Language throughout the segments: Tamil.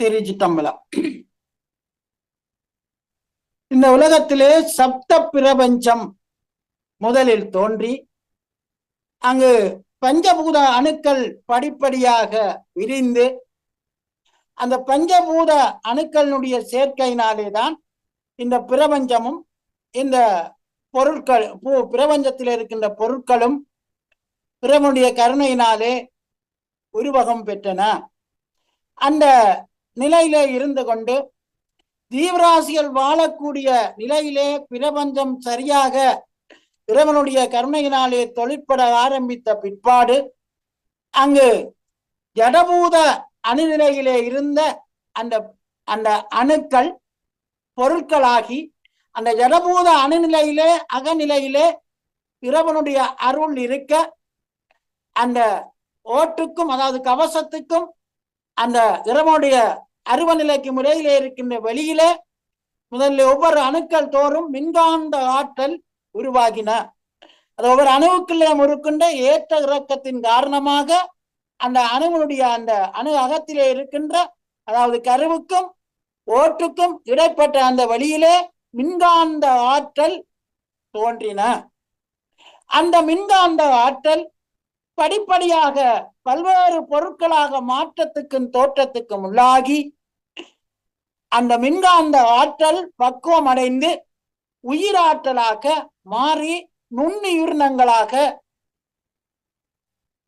திருச்சிட்டம்பலம் இந்த உலகத்திலே சப்த பிரபஞ்சம் முதலில் தோன்றி அங்கு பஞ்சபூத அணுக்கள் படிப்படியாக விரிந்து அந்த பஞ்சபூத அணுக்களினுடைய சேர்க்கையினாலே தான் இந்த பிரபஞ்சமும் இந்த பொருட்கள் பூ- பிரபஞ்சத்தில் இருக்கின்ற பொருட்களும் பிறனுடைய கருணையினாலே உருவகம் பெற்றன. அந்த நிலையிலே இருந்து கொண்டு தீவிராசிகள் வாழக்கூடிய நிலையிலே பிரபஞ்சம் சரியாக இறைவனுடைய கருணையினாலே தொழிற்பட ஆரம்பித்த பிற்பாடு அங்கு ஜடபூத அணுநிலையிலே இருந்த அந்த அந்த அணுக்கள் பொருட்களாகி அந்த ஜடபூத அணுநிலையிலே அகநிலையிலே இறைவனுடைய அருள் இருக்க அந்த ஓட்டுக்கும் அதாவது கவசத்துக்கும் அந்த இறைவனுடைய அருவநிலைக்கு இடையிலே இருக்கின்ற வெளியில முதல்ல ஒவ்வொரு அணுக்கள் தோறும் மின்காந்த ஆற்றல் உருவாகின. அது ஒவ்வொரு அணுவுக்குள்ளே இருக்கின்ற ஏற்ற இறக்கத்தின் காரணமாக அந்த அணுவனுடைய அந்த அணு அகத்திலே இருக்கின்ற அதாவது கருவுக்கும் ஓட்டுக்கும் இடைப்பட்ட அந்த வழியிலே மின்காந்த ஆற்றல் தோன்றின. அந்த மின்காந்த ஆற்றல் படிப்படியாக பல்வேறு பொருட்களாக மாற்றத்துக்கும் தோற்றத்துக்கும் உள்ளாகி அந்த மின்காந்த ஆற்றல் பக்குவம் அடைந்து உயிராற்றலாக மாறி நுண்ணுயிரினங்களாக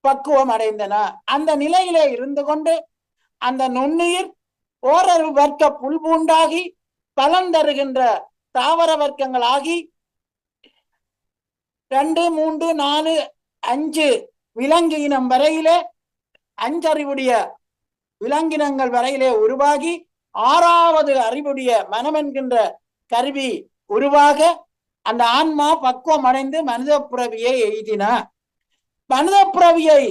பக்குவம் அடைந்தன அந்த நிலையிலே இருந்து கொண்டு அந்த நுண்ணுயிர் ஓரொரு வர்க்க புல்பூண்டாகி பலன் தருகின்ற தாவர வர்க்கங்களாகி ரெண்டு மூன்று நாலு அஞ்சு விலங்கு இனம் வரையிலே அஞ்சறிவுடைய விலங்கினங்கள் வரையிலே உருவாகி ஆறாவது அறிவுடைய மனம் என்கின்ற கருவி உருவாக அந்த ஆன்மா பக்குவம் அடைந்து மனித புறவியை எய்தின. மனித புறவியை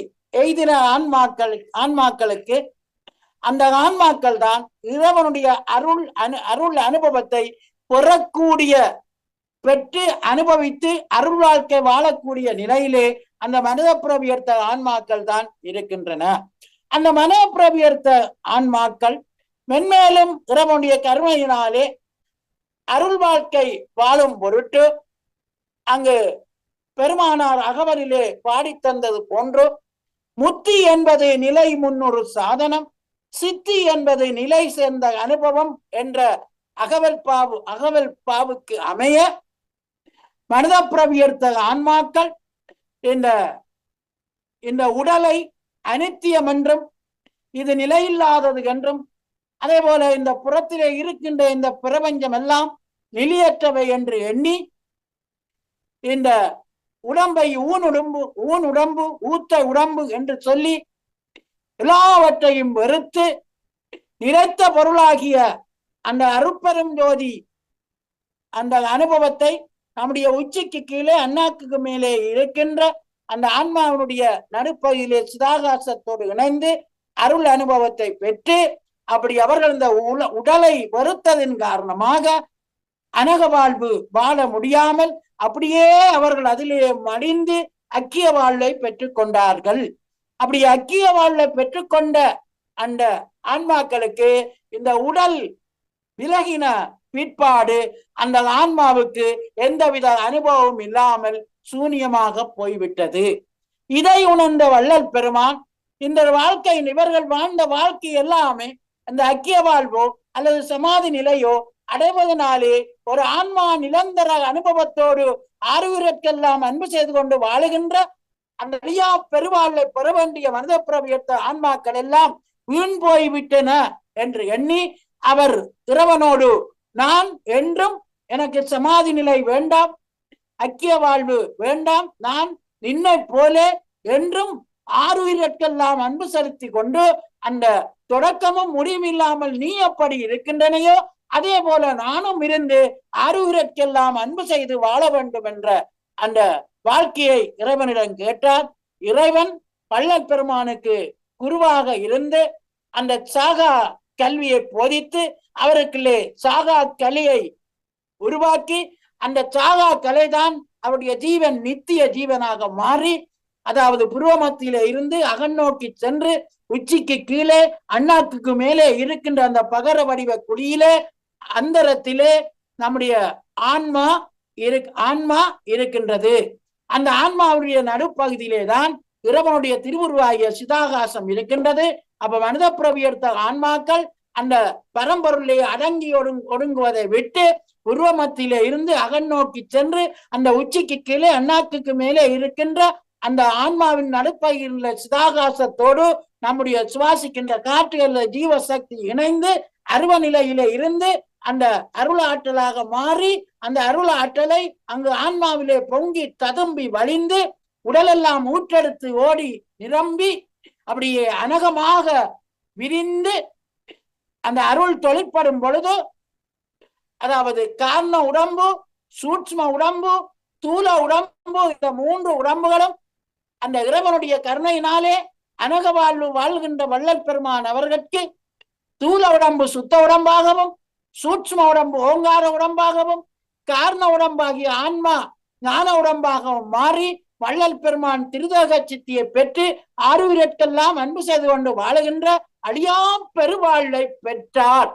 எய்தின ஆன்மாக்கள் ஆன்மாக்களுக்கு அந்த ஆன்மாக்கள் தான் இறைவனுடைய அருள் அனு அருள் அனுபவத்தை பெறக்கூடிய பெற்று அனுபவித்து அருள் வாழ்க்கை வாழக்கூடிய நிலையிலே அந்த மனித புறவியர்த்த ஆன்மாக்கள் தான் இருக்கின்றன. அந்த மனித பிறவியர்த்த ஆன்மாக்கள் மென்மேலும் இறைவனுடைய கருமையினாலே அருள் வாழ்க்கை வாழும் பொருட்டு அங்கு பெருமானார் அகவலிலே பாடித் தந்தது போன்று முத்தி என்பது நிலை முன்னொரு சாதனம் சித்தி என்பது நிலை சேர்ந்த அனுபவம் என்ற அகவல் பாவு அகவல் பாவுக்கு அமைய மனித பிரவியர்த்த ஆன்மாக்கள் இந்த இந்த உடலை அனித்தியம் என்றும் இது நிலையில்லாதது என்றும் அதே போல இந்த புறத்திலே இருக்கின்ற இந்த பிரபஞ்சம் எல்லாம் நிலையற்றவை என்று எண்ணி இந்த உடம்பை ஊன் உடம்பு ஊன் உடம்பு ஊத்த உடம்பு என்று சொல்லி எல்லாவற்றையும் வெறுத்து நிறைத்த பொருளாகிய அந்த அருப்பெரும் ஜோதி அந்த அனுபவத்தை நம்முடைய உச்சிக்கு கீழே அண்ணாக்கு மேலே இருக்கின்ற அந்த ஆன்மாவினுடைய நடுப்பகுதியிலே சிதாகாசத்தோடு இணைந்து அருள் அனுபவத்தை பெற்று அப்படி அவர்கள் இந்த உல- உடலை வெறுத்ததின் காரணமாக அனக வாழ்வு வாழ முடியாமல் அப்படியே அவர்கள் அதிலே மடிந்து அக்கிய வாழ்வை பெற்றுக்கொண்டார்கள் அப்படி அக்கிய வாழ்வை பெற்றுக்கொண்ட அந்த ஆன்மாக்களுக்கு இந்த உடல் விலகின பிற்பாடு அந்த ஆன்மாவுக்கு எந்தவித அனுபவம் இல்லாமல் சூனியமாக போய்விட்டது. இதை உணர்ந்த வள்ளல் பெருமான் இந்த வாழ்க்கையின் இவர்கள் வாழ்ந்த வாழ்க்கை எல்லாமே அந்த அக்கிய வாழ்வோ அல்லது சமாதி நிலையோ அடைவதனாலே ஒரு ஆன்மா நிரந்தர அனுபவத்தோடு ஆறுவிரற்கெல்லாம் அன்பு செய்து கொண்டு வாழுகின்ற அந்த அழியா பெருவாழ்வை பெற வேண்டிய மனித பிரபியத்த ஆன்மாக்கள் எல்லாம் வீண் போய்விட்டன என்று எண்ணி அவர் இறைவனோடு நான் என்றும் எனக்கு சமாதி நிலை வேண்டாம் அக்கிய வாழ்வு வேண்டாம் நான் நின்னை போலே என்றும் ஆறுயிரற்கெல்லாம் அன்பு செலுத்தி கொண்டு அந்த தொடக்கமும் முடிவும் இல்லாமல் நீ எப்படி இருக்கின்றனையோ? அதே போல நானும் இருந்து ஆறுயிரற்கெல்லாம் அன்பு செய்து வாழ வேண்டும் என்ற அந்த வாழ்க்கையை இறைவனிடம் கேட்டார். இறைவன் பள்ளல் பெருமானுக்கு குருவாக இருந்து அந்த சாகா கல்வியை போதித்து அவருக்குள்ளே சாகா கலையை உருவாக்கி அந்த சாகா கலைதான் அவருடைய ஜீவன் நித்திய ஜீவனாக மாறி அதாவது புருவமத்தியில இருந்து அகநோக்கி சென்று உச்சிக்கு கீழே அண்ணாக்குக்கு மேலே இருக்கின்ற அந்த பகர வடிவ குடியில அந்தரத்திலே நம்முடைய ஆன்மா இரு ஆன்மா இருக்கின்றது. அந்த ஆன்மாவுடைய நடுப்பகுதியிலே தான் இறைவனுடைய திருவுருவாகிய சிதாகாசம் இருக்கின்றது. அப்ப மனித பிறவி எடுத்த ஆன்மாக்கள் அந்த பரம்பொருளை அடங்கி ஒடுங் ஒடுங்குவதை விட்டு உருவமத்திலே இருந்து அகநோக்கி சென்று அந்த உச்சிக்கு கீழே அண்ணாக்குக்கு மேலே இருக்கின்ற அந்த ஆன்மாவின் நடுப்பகுதியில் சிதாகாசத்தோடு நம்முடைய சுவாசிக்கின்ற காற்றுகள ஜீவசக்தி இணைந்து அருவ நிலையில இருந்து அந்த அருள் ஆற்றலாக மாறி அந்த அருள் ஆற்றலை அங்கு ஆன்மாவிலே பொங்கி ததும்பி வழிந்து உடலெல்லாம் ஊற்றெடுத்து ஓடி நிரம்பி அப்படியே அனகமாக விரிந்து அந்த அருள் தொழிற்படும் பொழுது அதாவது காரண உடம்பு சூட்ச்ம உடம்பு தூள உடம்பு இந்த மூன்று உடம்புகளும் அந்த இறைவனுடைய கருணையினாலே அனக வாழ்வு வாழ்கின்ற வள்ளல் பெருமான் அவர்களுக்கு தூல உடம்பு சுத்த உடம்பாகவும் சூட்சும உடம்பு ஓங்கார உடம்பாகவும் காரண உடம்பாகிய ஆன்மா ஞான உடம்பாகவும் மாறி வள்ளல் பெருமான் திருதோக சித்தியை பெற்று ஆறுவிரட்கெல்லாம் அன்பு செய்து கொண்டு வாழுகின்ற அழியா பெருவாழ்வை பெற்றார்.